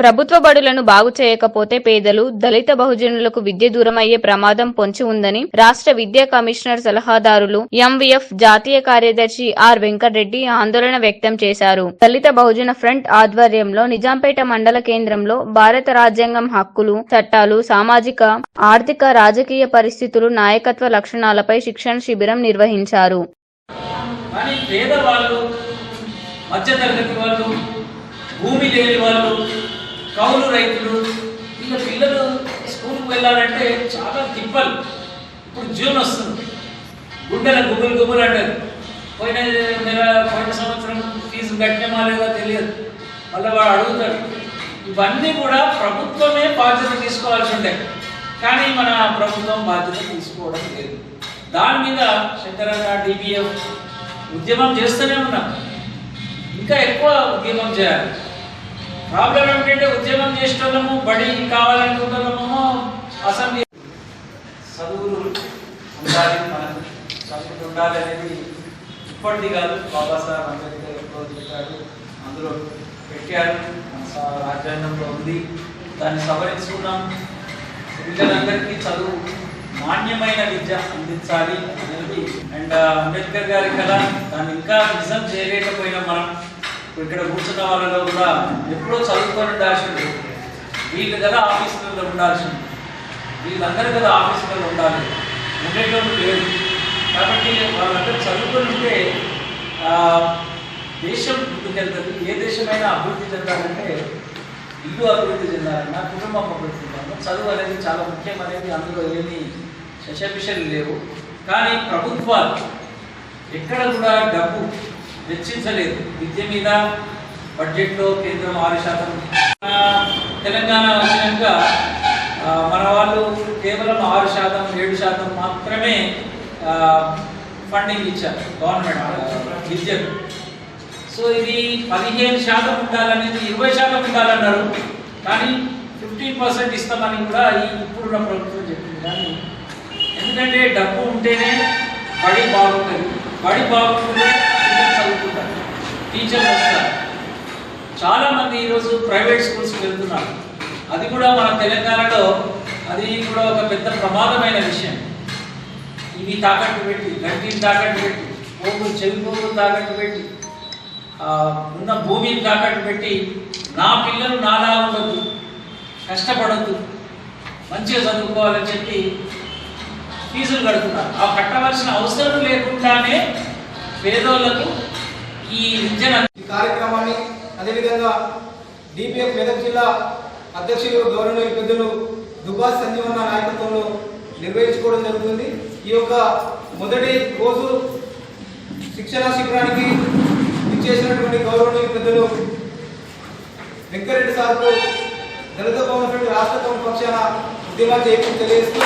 ప్రభుత్వ బడులను బాగు చేయకపోతే పేదలు దళిత బహుజనులకు విద్య దూరమయ్యే ప్రమాదం పొంచి ఉందని రాష్ట్ర విద్యా కమిషనర్ సలహాదారులు ఎంవీఎఫ్ జాతీయ కార్యదర్శి ఆర్ వెంకటరెడ్డి ఆందోళన వ్యక్తం చేశారు. దళిత బహుజన ఫ్రంట్ ఆధ్వర్యంలో నిజాంపేట మండల కేంద్రంలో భారత రాజ్యాంగం హక్కులు చట్టాలు సామాజిక ఆర్థిక రాజకీయ పరిస్థితులు నాయకత్వ లక్షణాలపై శిక్షణ శిబిరం నిర్వహించారు. కానీ పేదవాళ్ళు మధ్యతరగతి వాళ్ళు భూమి లేని వాళ్ళు కౌలు రైతులు వీళ్ళ పిల్లలు స్కూల్కి వెళ్ళాలంటే చాలా తిప్పలు. ఇప్పుడు జూన్ వస్తుంది. గుండెల గుబులు గుబులు అంటారు. పోయిన నెల పోయిన సంవత్సరం ఫీజు కట్టినమా లేదా తెలియదు. మళ్ళీ వాడు అడుగుతాడు. ఇవన్నీ కూడా ప్రభుత్వమే బాధ్యత తీసుకోవాల్సి ఉండే కానీ మన ప్రభుత్వం బాధ్యత తీసుకోవడం లేదు. దాని మీద శంకరన్న డిబిఎఫ్ ఉద్యమం చేస్తూనే ఉన్నాం ఇంకా ఎక్కువ ఉద్యమం చేయాలి. ప్రాబ్లం ఏమిటంటే ఉద్యమం చేసేటోళ్ళము బడి కావాలనుకుంటున్నామో అసెంబ్లీ చదువులు ఉండాలి మనకు చదువులు ఉండాలి అనేది ఇప్పటిది కాదు. బాబాసాహెబ్ అంబేద్కర్ ఎప్పుడో చెప్పాడు. అందులో పెట్టారు. రాజ్యాంగంలో ఉంది. దాన్ని సవరించుకున్నాం పిల్లలందరికీ చదువు నాణ్యమైన విద్య అందించాలి అనేది. అండ్ అంబేద్కర్ గారి కళ దాన్ని ఇంకా నిజం చేయలేకపోయినా మనం ఇక్కడ కూర్చున్న వాళ్ళలో కూడా ఎప్పుడో చదువుకొని ఉండాల్సింది. వీళ్ళు కదా ఆఫీసులలో ఉండాల్సింది. వీళ్ళందరూ కదా ఆఫీసులలో ఉండాలి. ఉండేటోళ్ళు లేదు కాబట్టి వాళ్ళందరూ చదువుకొని ఉంటే దేశం ముందుకెళ్తుంది ఏ దేశమైనా అభివృద్ధి చెందాలంటే ఇల్లు అభివృద్ధి చెందాలన్నా కుటుంబం అభివృద్ధి చెందాలన్నా చదువు అనేది చాలా ముఖ్యం అనేది అందులో ఏమీ శశపిషలు లేవు. కానీ ప్రభుత్వాలు ఎక్కడ కూడా డబ్బు వెచ్చించలేదు. విద్య మీద బడ్జెట్లో కేంద్రం ఆరు శాతం. తెలంగాణ వచ్చినాక మన వాళ్ళు కేవలం ఆరు శాతం ఏడు శాతం మాత్రమే ఫండింగ్ ఇచ్చారు గవర్నమెంట్ విద్యకు. సో ఇది పదిహేను శాతం ఉండాలనేది ఇరవై శాతం ఉండాలన్నారు. కానీ ఫిఫ్టీన్ పర్సెంట్ ఇస్తామని కూడా ఈ ఇప్పుడున్న ప్రభుత్వం చెప్పింది. కానీ ఎందుకంటే డబ్బు ఉంటేనే బడి బాగుంటుంది. బడి బాగుంటుంది టీచర్లు వస్తారు చాలా మంది ఈరోజు ప్రైవేట్ స్కూల్స్కి వెళ్తున్నారు. అది కూడా మన తెలంగాణలో అది కూడా ఒక పెద్ద ప్రమాదమైన విషయం. ఇవి తాకట్టు పెట్టి గంటిని తాకట్టు పెట్టి పోగులు చెవి పోగులు తాకట్టు పెట్టి ఉన్న భూమిని తాకట్టు పెట్టి నా పిల్లలు నాలా ఉండొద్దు కష్టపడద్దు మంచిగా చదువుకోవాలని చెప్పి ఫీజులు కడుతున్నారు. ఆ కట్టవలసిన అవసరం లేకుండానే పేదోళ్ళకు ఈ విద్యను ఈ కార్యక్రమాన్ని అదేవిధంగా డిపిఎఫ్ మెదక్ జిల్లా అధ్యక్షులు గౌరవనీయ పెద్దలు దుబాస్ సంజీవన్న నాయకత్వంలో నిర్వహించుకోవడం జరుగుతుంది. ఈ యొక్క మొదటి రోజు శిక్షణ శిబిరానికి ఇచ్చేసినటువంటి గౌరవనీయ పెద్దలు వెంకరెడ్డి సార్కు దళిత భవన రాష్ట్ర ప్రభుత్వం పక్షాన ఉద్యమాలు చేయడం తెలియజేస్తూ